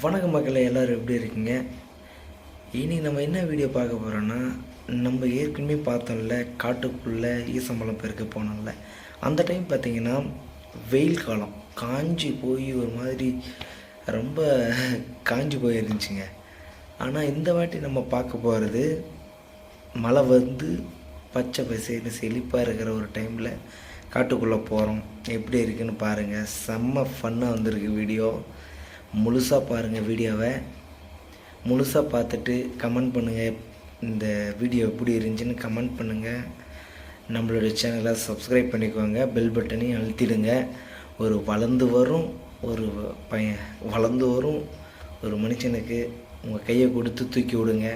வணக்கம் மக்களை எல்லோரும் எப்படி இருக்கீங்க? இனி நம்ம என்ன வீடியோ பார்க்க போகிறோன்னா நம்ம ஏற்கனவே பார்த்தோம்ல காட்டுக்குள்ளே ஈசம்பளம் பெருக்க போனோம்ல அந்த டைம் பார்த்தீங்கன்னா வெயில் காலம். காஞ்சி போய் ஒரு மாதிரி ரொம்ப காஞ்சி போயிருந்துச்சுங்க. ஆனால் இந்த வாட்டி நம்ம பார்க்க போகிறது மழை வந்து பச்சை பசேன்னு செழிப்பாக இருக்கிற ஒரு டைமில் காட்டுக்குள்ளே போகிறோம் எப்படி இருக்குன்னு பாருங்கள் செம்ம ஃபன்னாக வந்திருக்கு வீடியோ முழுசாக பாருங்கள் வீடியோவை. முழுசாக பார்த்துட்டு கமெண்ட் பண்ணுங்கள் இந்த வீடியோ எப்படி இருந்துச்சுன்னு கமெண்ட் பண்ணுங்கள் நம்மளோட சேனலை சப்ஸ்கிரைப் பண்ணிக்கோங்க. பெல் பட்டனையும் அழுத்திடுங்க. ஒரு வளர்ந்து வரும் ஒரு பையன் வளர்ந்து வரும் ஒரு மனுஷனுக்கு உங்கள் கையை கொடுத்து தூக்கி விடுங்க.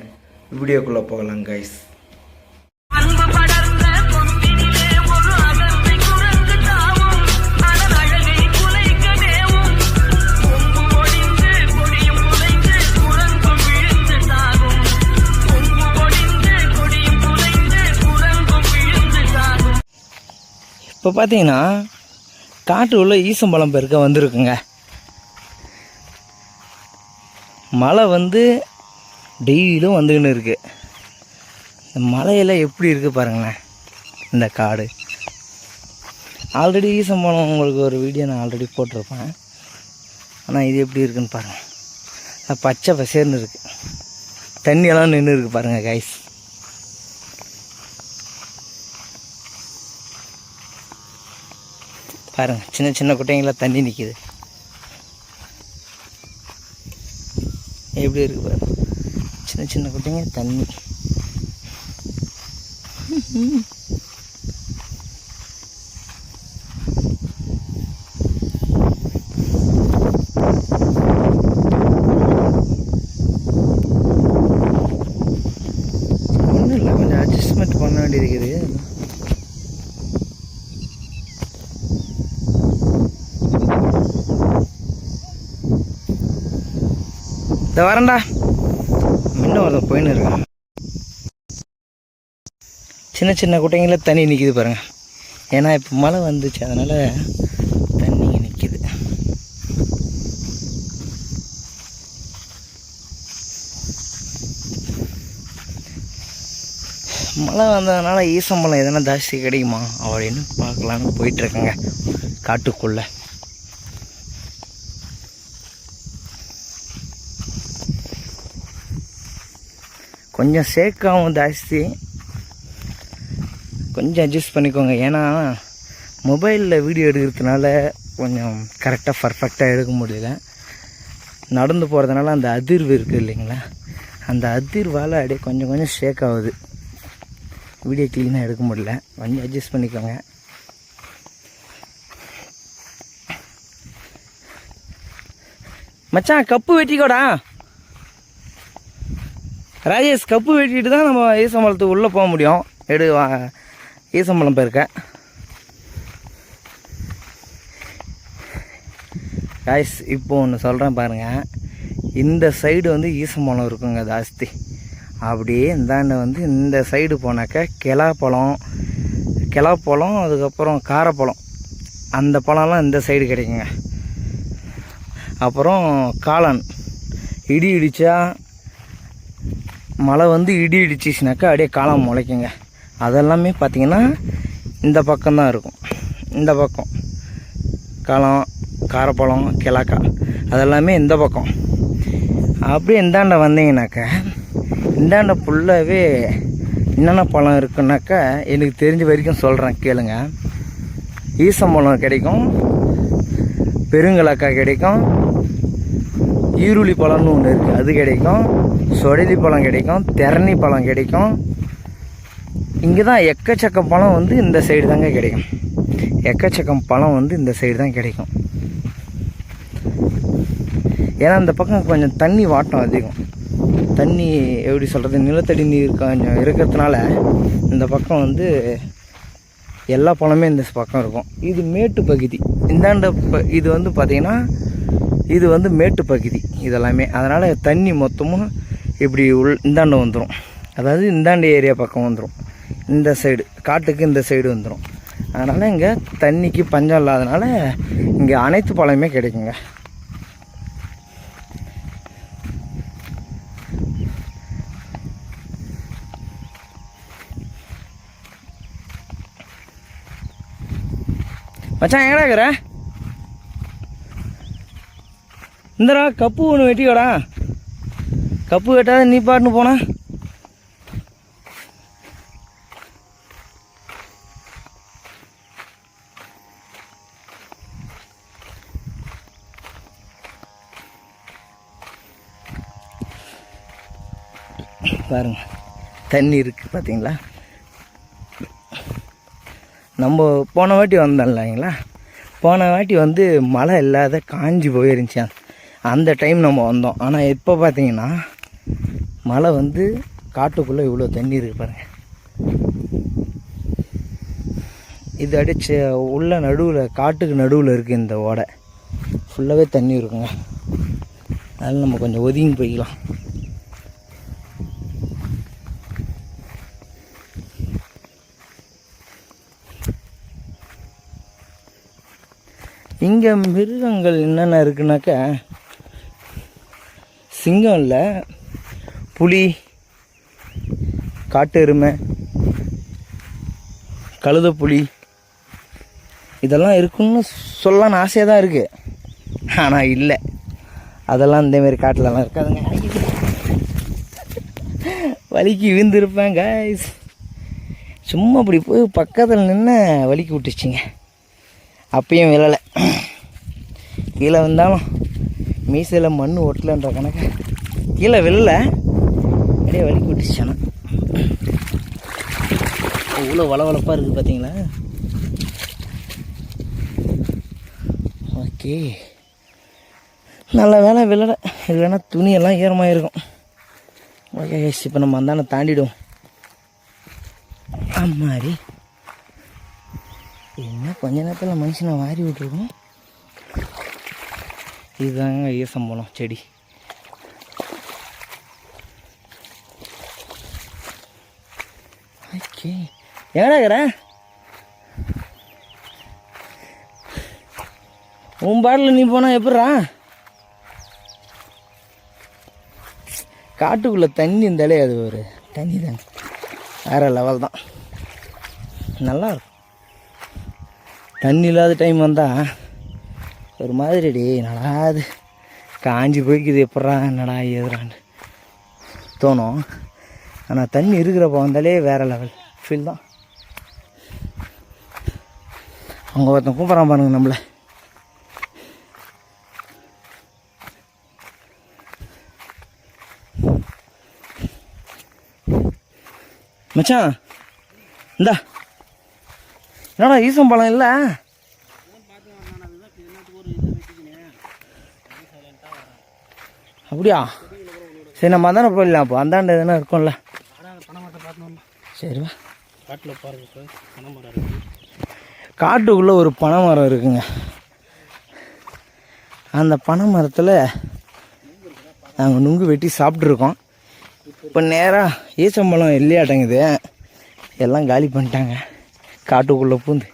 வீடியோக்குள்ளே போகலாம் கைஸ் இப்போ பார்த்தீங்கன்னா காட்டு உள்ள ஈசம்பழம் பெருக்க வந்திருக்குங்க. மழை வந்து டெய்லியும் வந்துக்கின்னு இருக்குது இந்த மலையெல்லாம் எப்படி இருக்குது பாருங்களேன் இந்த காடு. ஆல்ரெடி ஈசம்பழம் உங்களுக்கு ஒரு வீடியோ நான் ஆல்ரெடி போட்டிருப்பேன். ஆனால் இது எப்படி இருக்குன்னு பாருங்கள் பச்சை பசேர்னு இருக்குது தண்ணியெல்லாம் நின்று இருக்குது பாருங்கள் கைஸ் பாருங்கள் சின்ன சின்ன குட்டைங்கள தண்ணி நிற்கிது எப்படி இருக்கு பாருங்கள் சின்ன சின்ன குட்டைங்க தண்ணி ஒன்றும் இல்லை கொஞ்சம் அட்ஜஸ்ட்மெண்ட் பண்ண வேண்டியது இருக்குது இதை வரேன்டா. இன்னும் ஒருத்தன் போயின்னு இருக்கான். சின்ன சின்ன குட்டைங்கள தண்ணி நிற்கிது பாருங்க. ஏன்னா இப்போ மழை வந்துச்சு அதனால் தண்ணி நிற்கிது மழை வந்ததுனால ஈசம்பழம் எதனா ஜாஸ்தி கிடைக்குமா அப்படின்னு பார்க்கலான்னு போயிட்டுருக்கேங்க காட்டுக்குள்ளே. கொஞ்சம் சேக்காகவும் ஜாஸ்தி. கொஞ்சம் அட்ஜஸ்ட் பண்ணிக்கோங்க. ஏன்னா மொபைலில் வீடியோ எடுக்கிறதுனால கொஞ்சம் கரெக்டாக பர்ஃபெக்டாக எடுக்க முடியல. நடந்து போகிறதுனால அந்த அதிர்வு இருக்குது இல்லைங்களா? அந்த அதிர்வால் அப்படியே கொஞ்சம் கொஞ்சம் ஷேக் ஆகுது. வீடியோ க்ளீனாக எடுக்க முடியல. கொஞ்சம் அட்ஜஸ்ட் பண்ணிக்கோங்க. மச்சான் கப்பு வெட்டிக்கோடா. ராஜேஷ் கப்பு வெட்டிட்டு தான் நம்ம ஈசம்பழத்துக்கு உள்ளே போக முடியும். எடு வா ஈசம்பழம் போயிருக்க காய்ஸ் இப்போ ஒன்று சொல்கிறேன் பாருங்கள் இந்த சைடு வந்து ஈசம்பழம் இருக்குங்க ஜாஸ்தி. அப்படியே இந்தாண்ட வந்து இந்த சைடு போனாக்கா கிளா பழம் அதுக்கப்புறம் காரப்பழம். அந்த பழம்லாம் இந்த சைடு கிடைக்குங்க. அப்புறம் காளான். இடி இடித்தா மழை வந்து இடி இடிச்சிச்சுனாக்கா அப்படியே காளான் முளைக்குங்க. அதெல்லாமே பார்த்திங்கன்னா இந்த பக்கம்தான் இருக்கும். இந்த பக்கம். காளான் காரப்பழம் கிழக்கா. அதெல்லாமே இந்த பக்கம். அப்படியே இந்தாண்ட வந்தீங்கனாக்கா இந்தாண்ட ஃபுல்லாகவே என்னென்ன பழம் இருக்குன்னாக்கா எனக்கு தெரிஞ்ச வரைக்கும் சொல்கிறேன் கேளுங்க. ஈசம்பழம் கிடைக்கும் பெருங்கிழக்கா கிடைக்கும் ஈருளி பழம்னு ஒன்று இருக்குது அது கிடைக்கும். சொடலி பழம் கிடைக்கும் திறனி பழம் கிடைக்கும். இங்கே தான் எக்கச்சக்க பழம் வந்து இந்த சைடு தாங்க கிடைக்கும். எக்கச்சக்கம் பழம் வந்து இந்த சைடு தான் கிடைக்கும். ஏன்னா இந்த பக்கம் கொஞ்சம் தண்ணி வாட்டம் அதிகம். தண்ணி எப்படி சொல்கிறது நிலத்தடி நீர் கொஞ்சம் இருக்கிறதுனால இந்த பக்கம் வந்து எல்லா பழமே இந்த பக்கம் இருக்கும். இது மேட்டு பகுதி. இந்தாண்ட ப- இது வந்து பார்த்திங்கன்னா இது வந்து மேட்டு பகுதி இதெல்லாமே. அதனால் தண்ணி மொத்தமும் இப்படி உள் இந்தாண்ட வந்துடும் அதாவது இந்தாண்ட ஏரியா பக்கம் வந்துடும் இந்த சைடு காட்டுக்கு இந்த சைடு வந்துடும் அதனால் இங்கே தண்ணிக்கு பஞ்சம் இல்லாதனால இங்கே அனைத்து பழமே கிடைக்குங்க. மச்சான் எங்கடா இருக்கிற? இந்தரா கப்பு ஒன்று வெட்டிக்கடா. கப்பு கட்டாத நீ பாட்டுன்னு போன? பாருங்க தண்ணி இருக்கு பார்த்தீங்களா நம்ம போன வாட்டி வந்தோம் இல்லைங்களா? போன வாட்டி வந்து மழை இல்லாத காஞ்சி போயிருந்துச்சு அந்த டைம் நம்ம வந்தோம். ஆனால் இப்போ பார்த்தீங்கன்னா மழை வந்து காட்டுக்குள்ளே இவ்வளோ தண்ணி இருக்கு பாருங்கள் இது அடிச்சு உள்ள நடுவில் காட்டுக்கு நடுவில் இருக்குது இந்த ஓடை. ஃபுல்லாகவே தண்ணி இருக்குங்க. அதனால் நம்ம கொஞ்சம் ஒதுங்கி போய்க்கலாம். இங்கே மிருகங்கள் என்னென்ன இருக்குனாக்கா சிங்கம் இல்லை புலி காட்டு எருமை கழுத புலி இதெல்லாம் இருக்குன்னு சொல்லலான்னு ஆசையாக தான் இருக்குது ஆனால் இல்லை. அதெல்லாம் இந்தமாரி காட்டிலலாம் இருக்காதுங்க. வலிக்கு விழுந்திருப்பேன் காய்ஸ் சும்மா அப்படி போய் பக்கத்தில் நின்று வலிக்கு விட்டுச்சிங்க. அப்பயும் விழலை. கீழே வந்தாலும் மீசையில் மண் ஒட்டலன்ற கணக்கு. கீழே விழல. அப்படியே கூட்டிச்சு ஆனால் இவ்வளோ வளவளப்பாக இருக்குது பார்த்தீங்களா ஓகே. நல்ல வேலை விழலை இல்லைன்னா துணியெல்லாம் ஈரமாக இருக்கும் ஓகே கைஸ் இப்போ நம்ம அந்தான தாண்டிடுவோம். அம்மாடி. என்ன கொஞ்ச நேரத்தில் மனுஷனை வாரி விட்டுருக்கோம்? இதுதாங்க ஈசம்பழம் செடி. ஓகே எங்கடா உன் பாட்டில் நீ போனால் எப்படிறா காட்டுக்குள்ளே தண்ணி இருந்தாலே அது ஒரு தண்ணி தாங்க வேறு லெவல் தான். நல்லாயிருக்கும் தண்ணி இல்லாத டைம் வந்தால் ஒரு மாதிரி டே என்னடா அது காஞ்சி போய்க்குது எப்பட்றா என்னடா எதுறான்னு தோணும். ஆனால் தண்ணி இருக்கிறப்ப வந்தாலே வேறு லெவல் ஃபீல் தான். அவங்க ஒருத்தன் கூப்பிட்றான் பாருங்க நம்மளை. மச்சான் இந்தா. என்னடா ஈசம்பழம் இல்லை? அப்படியா? சரி நம்ம அந்தாண்ட போயிடலாம் அப்போ. அந்தாண்ட எதுனா இருக்கும்ல. சரிவா காட்டில் பாருங்கள் சார் பனை மரம் காட்டுக்குள்ளே ஒரு பனை மரம் இருக்குங்க. அந்த பனை மரத்தில் நாங்கள் நுங்கு வெட்டி சாப்பிட்ருக்கோம் இப்போ நேராக ஈசம்பழம் இல்லையாட்டங்குது. எல்லாம் காலி பண்ணிட்டாங்க. காட்டுக்குள்ளே பூந்து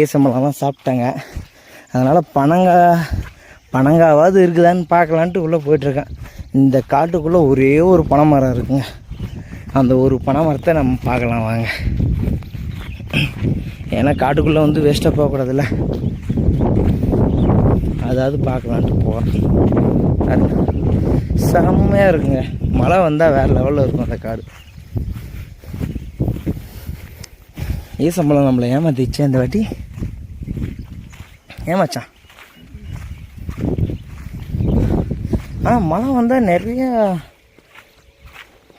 ஈச்சம்பழம்லாம் சாப்பிட்டாங்க. அதனால் பனங்கா பனங்காவாவது இருக்குதான்னு பார்க்கலான்ட்டு உள்ளே போயிட்டுருக்கேன். இந்த காட்டுக்குள்ளே ஒரே ஒரு பனை மரம் இருக்குங்க. அந்த ஒரு பனை மரத்தை நம்ம பார்க்கலாம் வாங்க. ஏன்னா காட்டுக்குள்ளே வந்து வேஸ்ட்டாக போகக்கூடாதுல்ல. அதாவது பார்க்கலான்ட்டு போகிறேன் செம்மையாக இருக்குங்க. மழை வந்தால் வேறு லெவலில் இருக்கும் அந்த காடு. ஈசம்பளம் நம்மளை ஏமாத்திச்சு அந்த வாட்டி. ஏமாச்சான் ஆ மழை வந்தால் நிறையா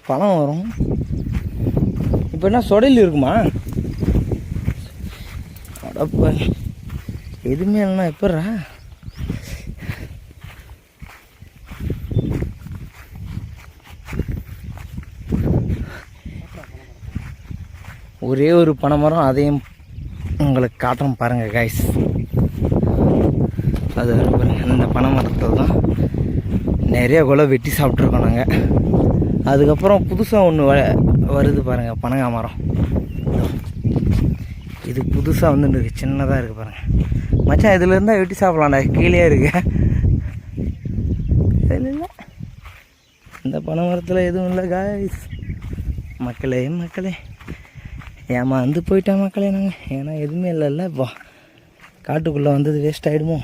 பழம் வரும். இப்போ என்ன சொடையில் இருக்குமா? அடப்ப. எதுவுமே இல்லைன்னா எப்பட்றா ஒரே ஒரு பனைமரம் அதையும் உங்களுக்கு காட்டுறோம் பாருங்கள் காய்ஸ் அது வரும் இந்த பனை தான் நிறைய குலை வெட்டி சாப்பிட்ருக்கோம் நாங்கள் அதுக்கப்புறம் புதுசாக ஒன்று வ வருது பாருங்கள் பனங்கா மரம். இது புதுசாக வந்து சின்னதாக இருக்குது பாருங்கள் மச்சான் இதில் இருந்தால் வெட்டி சாப்பிட்லாம்டா கீழே இருக்கு. இல்லை இல்லை. இந்த பனை மரத்தில் எதுவும் இல்லை காய்ஸ் மக்களே மக்களே. ஏமாந்து போயிட்டேன் மக்களே நாங்கள் ஏன்னா எதுவுமே இல்லைல்ல. இப்போ காட்டுக்குள்ளே வந்தது வேஸ்ட் ஆகிடுமோ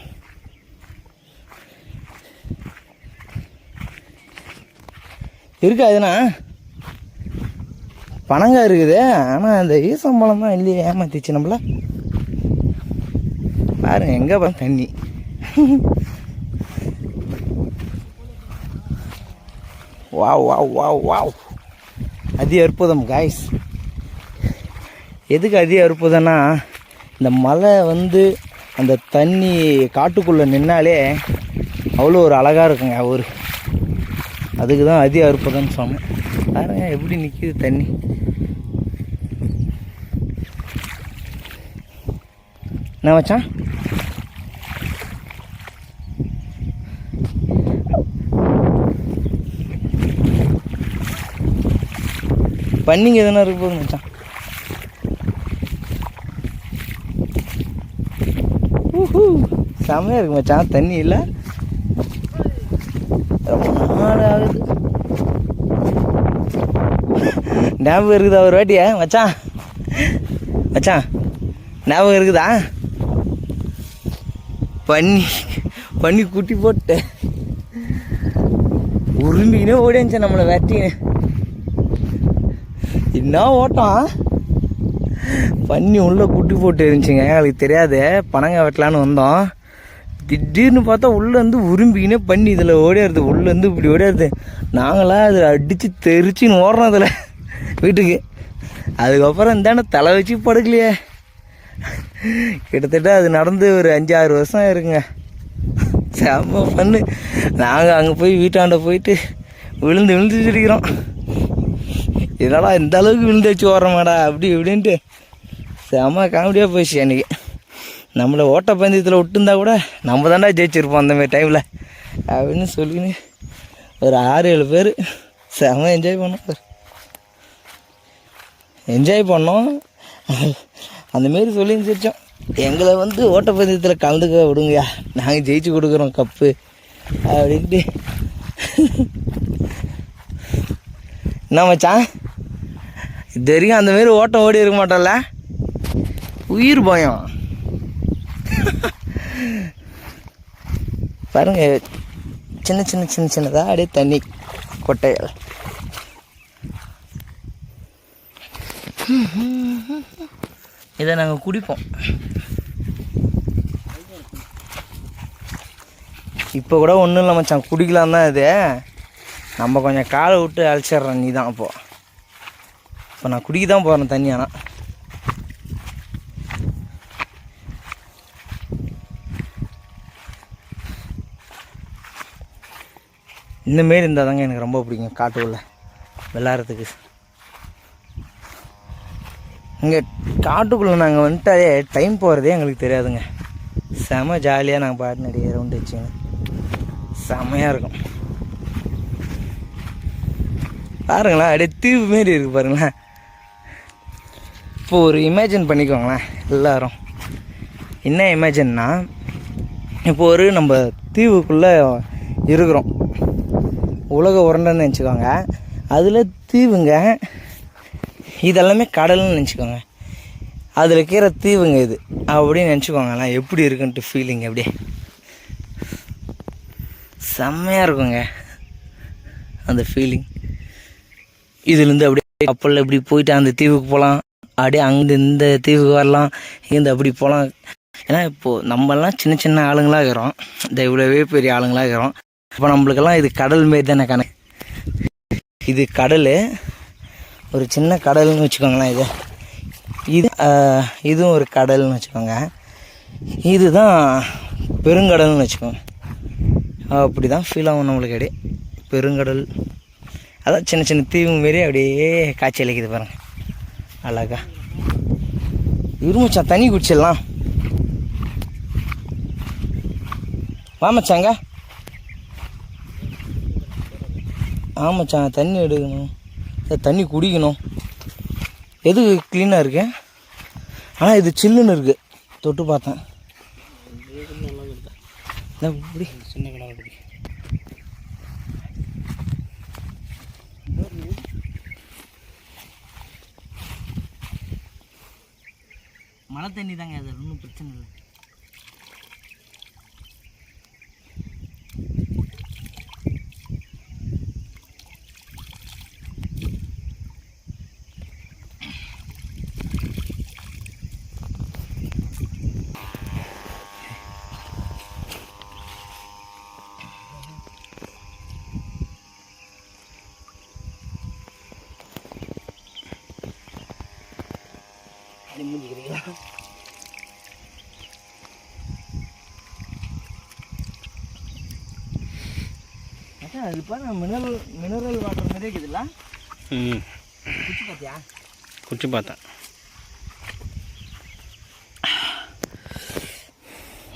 இருக்கா இதுனா பனங்காய் இருக்குது. ஆனால் அந்த ஈசம்பழம் தான் இல்லையே ஏமாத்திச்சு நம்மள. பாருங்க எங்கே பாருங்க தண்ணி. Wow wow wow wow. அதி அற்புதம் காய்ஸ் எதுக்கு அதி அற்புதம்னா இந்த மலை வந்து அந்த தண்ணி காட்டுக்குள்ளே நின்னாலே அவ்வளோ ஒரு அழகாக இருக்குங்க ஒரு அதுக்கு தான் அதி அற்புதம்னு சொன்னேன் பாருங்க எப்படி நிற்கிது தண்ணி. என்ன வச்சான் பண்ணிங்க எதுனா இருக்கு போதும் மச்சான். ஊஹூ, செமையா இருக்கு மச்சான். தண்ணி இல்லை? ரொம்ப நாள் ஆகுது ஞாபகம் இருக்குதா ஒரு வாட்டிய மச்சான்? மச்சான் ஞாபகம் இருக்குதா? பண்ணி பண்ணி குட்டி போட்டு உரும்பிக்கினே ஓடியாச்சு நம்மளை வெட்டின்னு. என்ன ஓட்டம்? பண்ணி உள்ளே குட்டி போட்டு இருந்துச்சுங்க. எங்களுக்கு தெரியாது பனங்க வெட்டலான்னு வந்தோம். திடீர்னு பார்த்தா உள்ளே வந்து உரும்பிக்கினே பண்ணி இதில் ஓடியாருது. உள்ளேருந்து இப்படி ஓடியாருது. நாங்களாம் அதில் அடித்து தெரிச்சின்னு ஓடுறோம் அதில் வீட்டுக்கு. அதுக்கப்புறம் இந்தாண்ட தலை வச்சு படுக்கலையே. கிட்டத்தட்ட அது நடந்து ஒரு அஞ்சு ஆறு வருஷம் இருக்குங்க செம்ம பண்ணு நாங்கள் அங்கே போய் வீட்டாண்ட போயிட்டு விழுந்து விழுந்து சிரிக்கிறோம். என்னடா இந்த அளவுக்கு விழுந்து வச்சு ஓடுறோமாடா அப்படி இப்படின்ட்டு. செம்ம காமெடியாக போயிடுச்சு அன்றைக்கி நம்மளை ஓட்டப்பந்தயத்தில் விட்டுருந்தா கூட நம்ம தாண்டா ஜெயிச்சிருப்போம் அந்தமாரி டைமில் அப்படின்னு சொல்லின்னு ஒரு ஆறு ஏழு பேர் செம்ம என்ஜாய் பண்ணோம் சார். என்ஜாய் பண்ணோம். அந்தமாரி சொல்லி சிரிச்சோம் எங்களை வந்து ஓட்டப்பந்தயத்தில் கலந்துக்க விடுங்கயா நாங்கள் ஜெயிச்சு கொடுக்குறோம் கப்பு. அப்படின்ட்டு. என்ன மச்சான்? இது வரைக்கும் அந்த மாரி ஓட்டம் ஓடி இருக்க மாட்டோம்ல? உயிர் பயம். பாருங்க சின்ன சின்ன சின்ன சின்னதாக அப்படியே தண்ணி கொட்டைகள். இதை நாங்கள் குடிப்போம். இப்போ கூட ஒன்றும் இல்லை மச்சான் குடிக்கலாம் தான் இது. நம்ம கொஞ்சம் காலை விட்டு அழைச்சிட்றேன் நீ தான் அப்போது இப்போ நான் குடிக்க தான் போகிறேன் தண்ணி ஆனால் இந்தமாரி இருந்தால் தாங்க எனக்கு ரொம்ப பிடிக்கும் காட்டுக்குள்ளே விளாட்றதுக்கு. இங்கே காட்டுக்குள்ளே நாங்கள் வந்துட்டாலே டைம் போகிறதே எங்களுக்கு தெரியாதுங்க. செம ஜாலியாக நாங்கள் பாட்டு நடிகை ரவுண்டு வச்சுங்க செமையாக இருக்கும். பாருங்களேன் அப்படியே தீவு மாரி இருக்குது பாருங்களேன். இப்போ ஒரு இமேஜின் பண்ணிக்கோங்களேன் எல்லோரும். என்ன இமேஜின்னா இப்போ ஒரு நம்ம தீவுக்குள்ளே இருக்கிறோம். உலக உரண்டன்னு நினச்சிக்கோங்க. அதில் தீவுங்க இதெல்லாமே கடல்னு நினச்சிக்கோங்க. அதில் இருக்கிற தீவுங்க இது. அப்படின்னு நினச்சிக்கோங்களேன் எப்படி இருக்குன்ட்டு ஃபீலிங் அப்படியே செம்மையாக இருக்குங்க. அந்த ஃபீலிங் இதுலேருந்து அப்படியே கப்பலில் இப்படி போயிட்டு அந்த தீவுக்கு போகலாம் அப்படியே அங்கே இந்த தீவுக்கு வரலாம். இங்கேருந்து அப்படி போகலாம் ஏன்னா இப்போது நம்மலாம் சின்ன சின்ன ஆளுங்களாக இருக்கிறோம். இந்த இவ்வளோவே பெரிய ஆளுங்களாக இருக்கிறோம். இப்போ நம்மளுக்கெல்லாம் இது கடல் மாரி தானே கணக்கு. இது கடல் ஒரு சின்ன கடல்னு வச்சுக்கோங்களேன் இது. இது இதுவும் ஒரு கடல்னு வச்சுக்கோங்க. இதுதான் பெருங்கடல்னு வச்சுக்கோங்க. அப்படி தான் ஃபீல் ஆகும் நம்மளுக்கு அப்படியே. பெருங்கடல். அதான் சின்ன சின்ன தீவு மாரி அப்படியே காட்சி அளிக்குது பாருங்கள் அழகா. இருமச்சான் தண்ணி குடிச்சிடலாம். வாமச்சாங்க ஆமாச்சான் தண்ணி எடுக்கணும். தண்ணி குடிக்கணும். எது க்ளீனாக இருக்கு? ஆனால் இது சில்லுன்னு இருக்குது தொட்டு பார்த்தேன். இப்படி சின்ன கடை. அப்படி மழை தண்ணி தாங்க அது ஒன்றும் பிரச்சனை இல்லை மூஞ்சிக்கிறீங்களா அதான் அது பாரு மினரல் மினரல் வாட்டர் மாதிரியே இருக்குதுல்ல? ம். குச்சி பார்த்தியா குச்சி பார்த்தேன்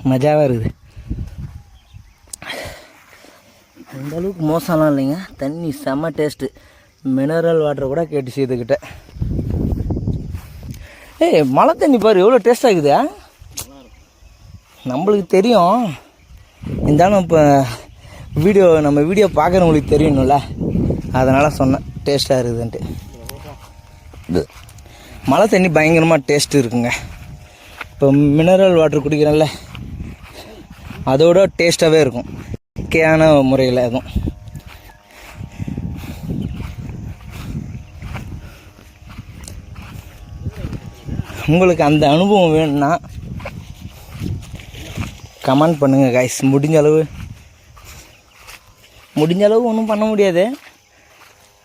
மஜாவாக இருக்குது அந்த அளவுக்கு மோசம்லாம் இல்லைங்க. தண்ணி செம்ம டேஸ்ட்டு மினரல் வாட்டர் கூட கேட்டு செய்துக்கிட்ட ஏய் மழை தண்ணி பாரு எவ்வளோ டேஸ்ட்டாக இருக்குது நம்மளுக்கு தெரியும். இருந்தாலும் இப்போ வீடியோ நம்ம வீடியோ பார்க்குறவங்களுக்கு தெரியணும்ல. அதனால் சொன்னேன் டேஸ்ட்டாக இருக்குதுன்ட்டு. இது. மழை தண்ணி பயங்கரமாக டேஸ்ட் இருக்குங்க. இப்போ மினரல் வாட்டர் குடிக்கிறேன்ல அதோட டேஸ்ட்டாகவே இருக்கும். இயற்கையான முறையில் அதுவும். உங்களுக்கு அந்த அனுபவம் வேணும்னா கமெண்ட் பண்ணுங்கள் கைஸ் முடிஞ்ச அளவு முடிஞ்ச அளவு ஒன்றும் பண்ண முடியாது.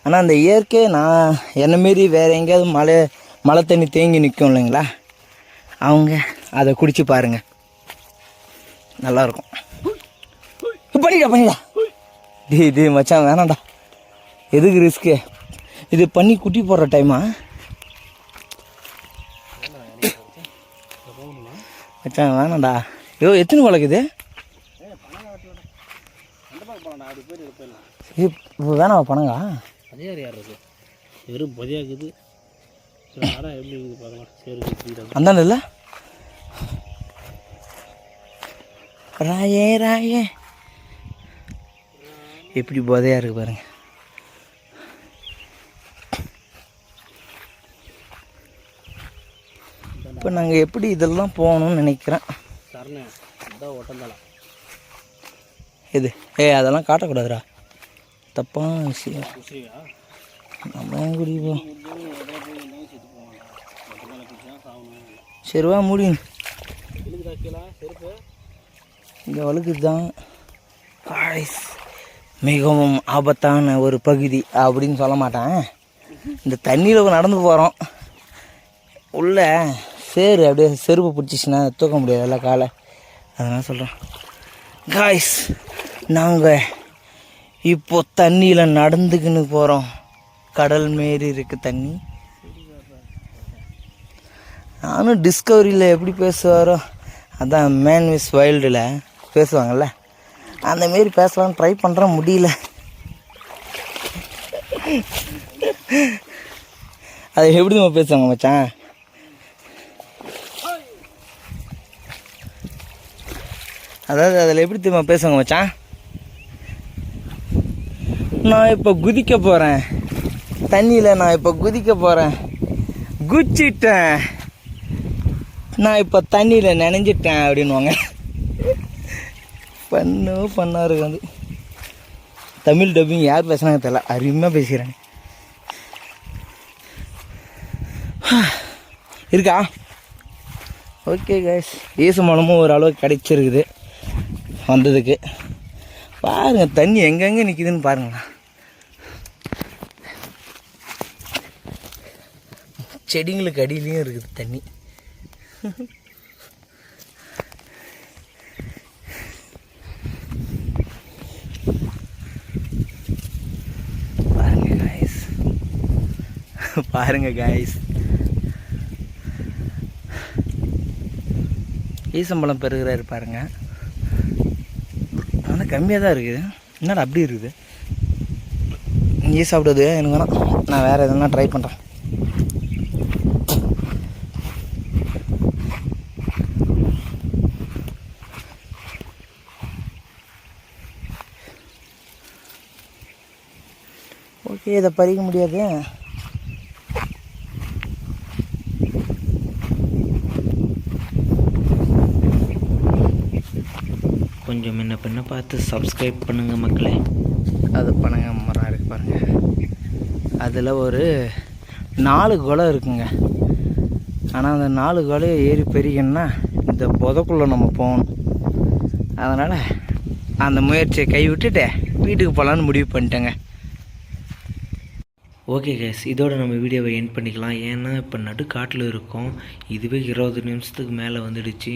ஆனால் அந்த இயற்கை நான் என்ன மாரி வேறு எங்கேயாவது மழை மழை தண்ணி தேங்கி நிற்கும் இல்லைங்களா? அவங்க அதை குடிச்சு பாருங்க. நல்லாயிருக்கும். பண்ணிடா பண்ணிடா. டேய் டேய் மச்சான் வேணாம்டா. எதுக்கு ரிஸ்க்கு இது பண்ணி குட்டி போடுற டைமா மச்சான் வேணாம்டா. ஐயோ எத்தனை வளர்க்குது இது இப்போ வேணாவா பணங்கா? அதே யார் இருக்கு? வெறும் பொதியாக்குது அடம் எப்படி இருக்குது பார்க்கலாம் சரி இருக்குது அந்தாண்ட இல்லை? ராயே ராயே. எப்படி போதையாக இருக்கு பாருங்க. இப்போ நாங்கள் எப்படி இதெல்லாம் போகணும்னு நினைக்கிறேன். சரண இதான் ஒட்டந்தாளம் இது. ஏய் அதெல்லாம் காட்டக்கூடாதுடா. தப்பான விஷயம். நம்ம குடிப்போம். சரிவா மூடி. இந்த வழுக்கு தான் காய்ஸ் மிகவும் ஆபத்தான ஒரு பகுதி அப்படின்னு சொல்ல மாட்டேன். இந்த தண்ணியில் நடந்து போகிறோம் உள்ள சேரு அப்படியே செருப்பு பிடிச்சிச்சின்னா தூக்க முடியாது எல்லாம் காலை. அதெல்லாம் சொல்கிறேன் காய்ஸ் நாங்கள் இப்போ தண்ணியில் நடந்துக்கின்னு போகிறோம் கடல் மாரி இருக்கு தண்ணி. நானும் டிஸ்கவரியில் எப்படி பேசுவாரோ அதான் மேன் விஸ் வைல்டில் பேசுவாங்கள்ல அந்த மாரி பேசலாம்னு ட்ரை பண்ணுறேன் முடியல. அது எப்படி நம்ம பேசுவாங்க மச்சான்? அதாவது அதில் எப்படி திரும்ப பேசுவாங்க மச்சான்? நான் இப்போ குதிக்க போகிறேன் தண்ணியில் நான் இப்போ குதிக்க போகிறேன் குச்சிட்டேன். நான் இப்போ தண்ணியில் நனைஞ்சிட்டேன் அப்படின்வாங்க பண்ணு பண்ணா இருக்கு வந்து. தமிழ் டப்பிங் யார் பேசுனாங்க தெரியல. அருமையாக பேசுகிறேன் இருக்கா? ஓகே கேஸ் ஈசு மனமும் ஓரளவுக்கு கிடைச்சிருக்குது. வந்ததுக்கு. பாருங்கள் தண்ணி எங்கெங்கே நிற்கிதுன்னு பாருங்களேன். செடிங்களுக்கு அடியிலையும் இருக்குது தண்ணி. பாருங்க காய்ஸ் பாருங்க காய்ஸ் ஈசம்பழம் பெருகிறாரு பாருங்க. ஆனால் கம்மியாக தான் இருக்குது. என்னடா அப்படி இருக்குது? நீ சாப்பிடுவது எனக்கு வேணாம். நான் வேறு எதுனா ட்ரை பண்ணுறேன் ஓகே இதை பறிக்க முடியாது. கொஞ்சம் முன்ன பின்ன பார்த்து சப்ஸ்கிரைப் பண்ணுங்கள் மக்களே. அது பனங்க மரம் இருக்கு பாருங்க. அதில் ஒரு நாலு குலை இருக்குங்க. ஆனால் அந்த நாலு குலையை ஏறி பெருகணும்னா இந்த புதக்குள்ளே நம்ம போகணும். அதனால் அந்த முயற்சியை கை விட்டுட்டு வீட்டுக்கு போகலான்னு முடிவு பண்ணிட்டேங்க. ஓகே கைஸ் இதோட நம்ம வீடியோவை எண்ட் பண்ணிக்கலாம். ஏன்னா இப்போ நடுக்காட்டில் இருக்கோம். இதுவே இருபது நிமிஷத்துக்கு மேலே வந்துடுச்சு.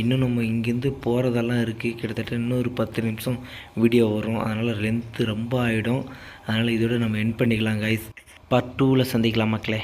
இன்னும் நம்ம இங்கேருந்து போகிறதெல்லாம் இருக்குது கிட்டத்தட்ட இன்னும் ஒரு பத்து நிமிஷம் வீடியோ வரும். அதனால் லென்த்து ரொம்ப ஆகிடும் அதனால் இதோட நம்ம எண்ட் பண்ணிக்கலாம் கைஸ் பார்ட் டூவில் சந்திக்கலாம் மக்களே.